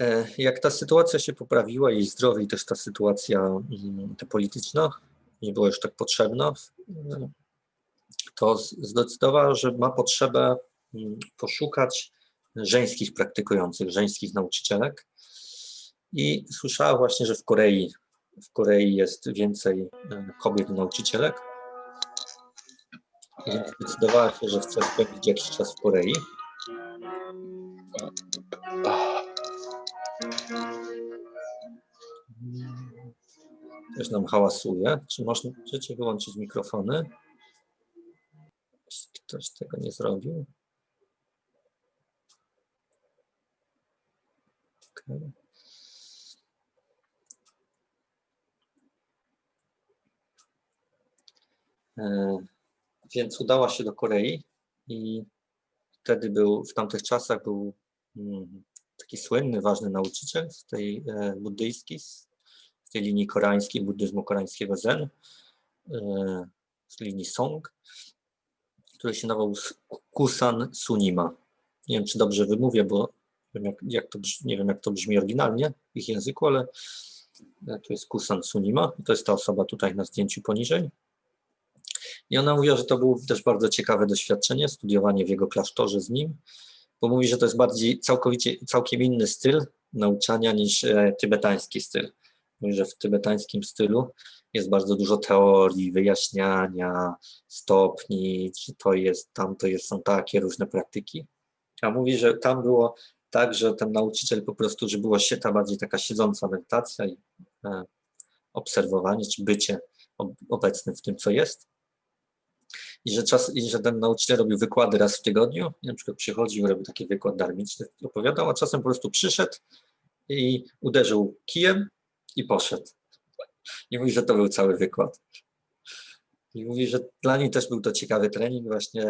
E, jak ta sytuacja się poprawiła, jej zdrowie i też ta sytuacja mm, ta polityczna nie była już tak potrzebna, e, to zdecydowała, że ma potrzebę mm, poszukać żeńskich praktykujących, żeńskich nauczycielek. I słyszała właśnie, że w Korei, w Korei jest więcej e, kobiet nauczycielek. I zdecydowała się, że chce spędzić jakiś czas w Korei. Też nam hałasuje. Czy można, możecie wyłączyć mikrofony? Ktoś tego nie zrobił. Okay. E, więc udała się do Korei i wtedy był, w tamtych czasach był mm, taki słynny, ważny nauczyciel z tej e, buddyjskiej, z tej linii koreańskiej, buddyzmu koreańskiego Zen, e, z linii Song, który się nazywał Kusan Sunima. Nie wiem, czy dobrze wymówię, bo wiem, jak, jak to, nie wiem, jak to brzmi oryginalnie w ich języku, ale to jest Kusan Sunima. To jest ta osoba tutaj na zdjęciu poniżej. I ona mówiła, że to było też bardzo ciekawe doświadczenie, studiowanie w jego klasztorze z nim, bo mówi, że to jest bardziej całkowicie, całkiem inny styl nauczania niż e, tybetański styl. Że w tybetańskim stylu jest bardzo dużo teorii, wyjaśniania, stopni, czy to jest, tam to jest, są takie różne praktyki. A mówi, że tam było tak, że ten nauczyciel po prostu, że była ta bardziej taka siedząca medytacja i e, obserwowanie, czy bycie obecnym w tym, co jest i że, czas, i że ten nauczyciel robił wykłady raz w tygodniu, na przykład przychodził, robił taki wykład darmiczny, opowiadał, a czasem po prostu przyszedł i uderzył kijem i poszedł. I mówi, że to był cały wykład. I mówi, że dla niej też był to ciekawy trening właśnie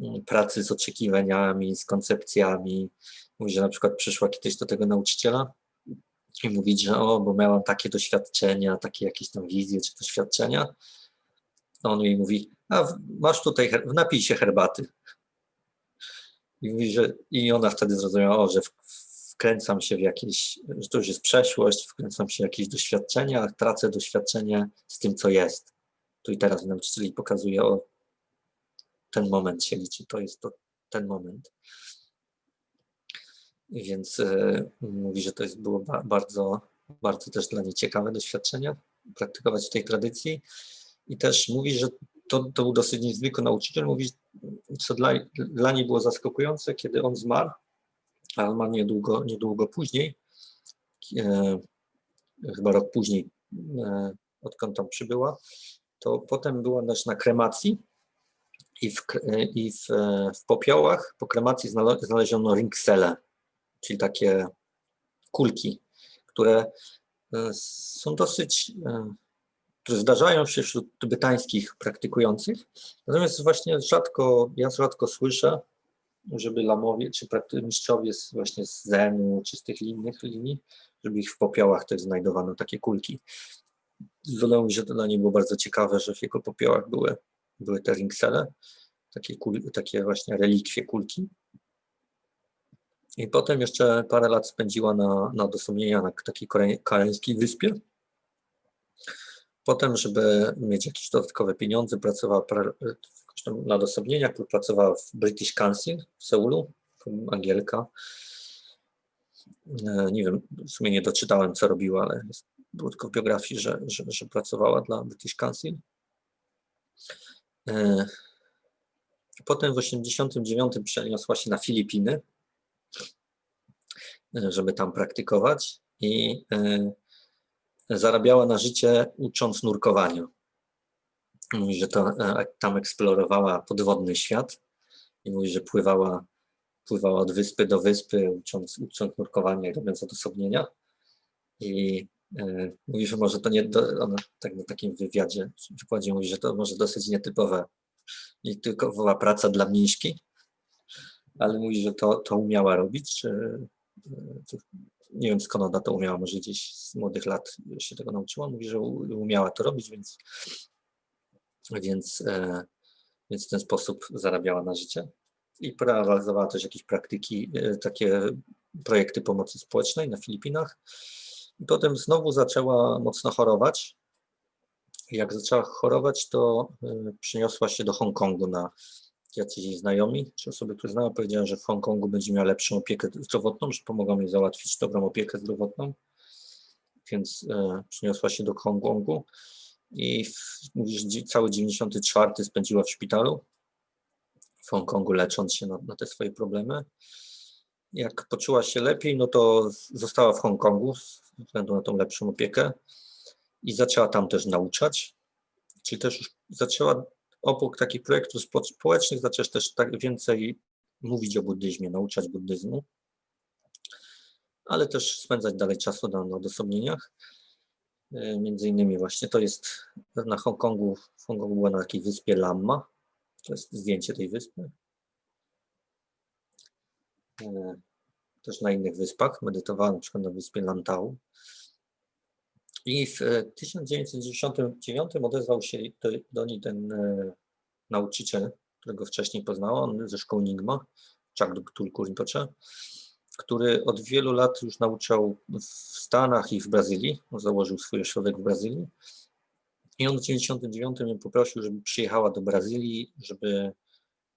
mm, pracy z oczekiwaniami, z koncepcjami. Mówi, że na przykład przyszła kiedyś do tego nauczyciela i mówić, że o, bo miałam takie doświadczenia, takie jakieś tam wizje czy doświadczenia. On jej mówi, a masz tutaj, napij się herbaty. I, mówi, że, I ona wtedy zrozumiała, o, że wkręcam się w jakieś, że to już jest przeszłość, wkręcam się w jakieś doświadczenia, tracę doświadczenie z tym, co jest. Tu i teraz nauczyciel pokazuje, o, ten moment się liczy, to jest to, ten moment. Więc y, mówi, że to jest było ba bardzo, bardzo też dla niej ciekawe doświadczenie, praktykować w tej tradycji. I też mówi, że to, to był dosyć niezwykły nauczyciel. Mówi, co dla, dla niej było zaskakujące, kiedy on zmarł, a on ma niedługo, niedługo później, e, chyba rok później, e, odkąd tam przybyła, to potem była też na kremacji i w, i w, w popiołach po kremacji znaleziono rinksele, czyli takie kulki, które e, są dosyć e, które zdarzają się wśród tybetańskich praktykujących, natomiast właśnie rzadko, ja rzadko słyszę, żeby lamowie czy mistrzowie właśnie z Zenu czy z tych innych linii, żeby ich w popiołach też znajdowano takie kulki. Dodał mi, że to dla niej było bardzo ciekawe, że w jego popiołach były, były te rinksele, takie, kul, takie właśnie relikwie kulki. I potem jeszcze parę lat spędziła na, na dosłownienia na takiej koreańskiej wyspie, Potem, żeby mieć jakieś dodatkowe pieniądze, pracowała na odosobnieniach, pracowała w British Council w Seulu, Angielka. E, nie wiem, w sumie nie doczytałem, co robiła, ale jest, tylko w biografii, że, że, że pracowała dla British Council. E, potem w 1989 przeniosła się na Filipiny, e, żeby tam praktykować i zarabiała na życie ucząc nurkowaniu. Mówi, że to, e, tam eksplorowała podwodny świat i mówi, że pływała, pływała od wyspy do wyspy, ucząc, ucząc nurkowania i robiąc odosobnienia. I e, mówi, że może to nie, do, ona tak na takim wywiadzie, wykładzie mówi, że to może dosyć nietypowa, nietypowa praca dla mniszki, ale mówi, że to, to umiała robić, e, nie wiem skąd ona to umiała, może gdzieś z młodych lat się tego nauczyła, mówi, że umiała to robić, więc, więc, e, więc w ten sposób zarabiała na życie i realizowała też jakieś praktyki, e, takie projekty pomocy społecznej na Filipinach. I potem znowu zaczęła mocno chorować. Jak zaczęła chorować, to y, przyniosła się do Hongkongu na jacyś znajomi, czy osoby, które znała, powiedziała, że w Hongkongu będzie miała lepszą opiekę zdrowotną, że pomogą jej załatwić dobrą opiekę zdrowotną. Więc e, przyniosła się do Hongkongu i w, cały 94 spędziła w szpitalu w Hongkongu, lecząc się na, na te swoje problemy. Jak poczuła się lepiej, no to została w Hongkongu ze względu na tą lepszą opiekę i zaczęła tam też nauczać. Czyli też już zaczęła obok takich projektów spo- społecznych, zaczęła też tak więcej mówić o buddyzmie, nauczać buddyzmu, ale też spędzać dalej czasu na, na odosobnieniach. E, Między innymi właśnie to jest na Hongkongu, w Hongkongu była na takiej wyspie Lamma. To jest zdjęcie tej wyspy. E, Też na innych wyspach. Medytowała na przykład na wyspie Lantau. I w e, 1999 odezwał się do, do niej ten e, nauczyciel, którego wcześniej poznała, on ze szkoły Nigma, Chagduk Tulku Rinpoche, który od wielu lat już nauczał w Stanach i w Brazylii. On założył swój ośrodek w Brazylii. I on w 1999 ją poprosił, żeby przyjechała do Brazylii, żeby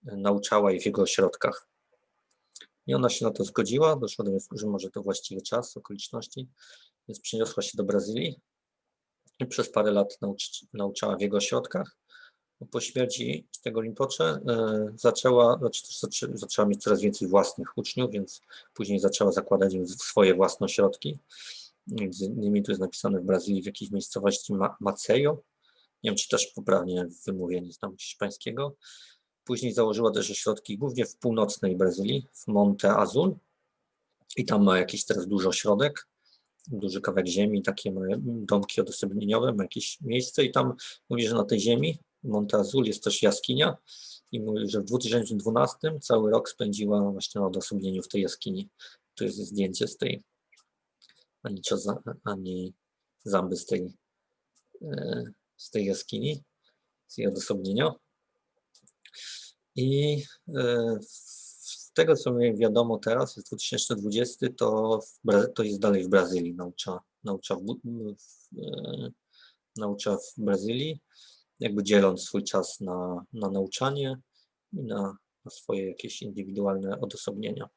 e, nauczała jej w jego ośrodkach. I ona się na to zgodziła, doszła do wniosku, że może to właściwy czas, okoliczności, więc przeniosła się do Brazylii i przez parę lat nauczy, nauczała w jego ośrodkach. Po śmierci tego Rinpoche e, zaczęła, znaczy zaczęła mieć coraz więcej własnych uczniów, więc później zaczęła zakładać swoje własne ośrodki. Między innymi tu jest napisane w Brazylii w jakiejś miejscowości Ma- Maceió. Nie wiem, czy też poprawnie wymówienie znam hiszpańskiego. Później założyła też ośrodki głównie w północnej Brazylii, w Monte Azul. I tam ma jakiś teraz duży ośrodek, duży kawałek ziemi, takie domki odosobnieniowe, ma jakieś miejsce i tam mówi, że na tej ziemi, Monte Azul, jest też jaskinia i mówi, że w 2012 cały rok spędziła właśnie na odosobnieniu w tej jaskini. Tu jest zdjęcie z tej ani, cioza, ani zamby z tej, e, z tej jaskini, z jej odosobnienia. I e, z tego, co mi wiadomo teraz, jest 2020, to, w to jest dalej w Brazylii, naucza, naucza, w, e, naucza w Brazylii, jakby dzieląc swój czas na, na nauczanie i na, na swoje jakieś indywidualne odosobnienia.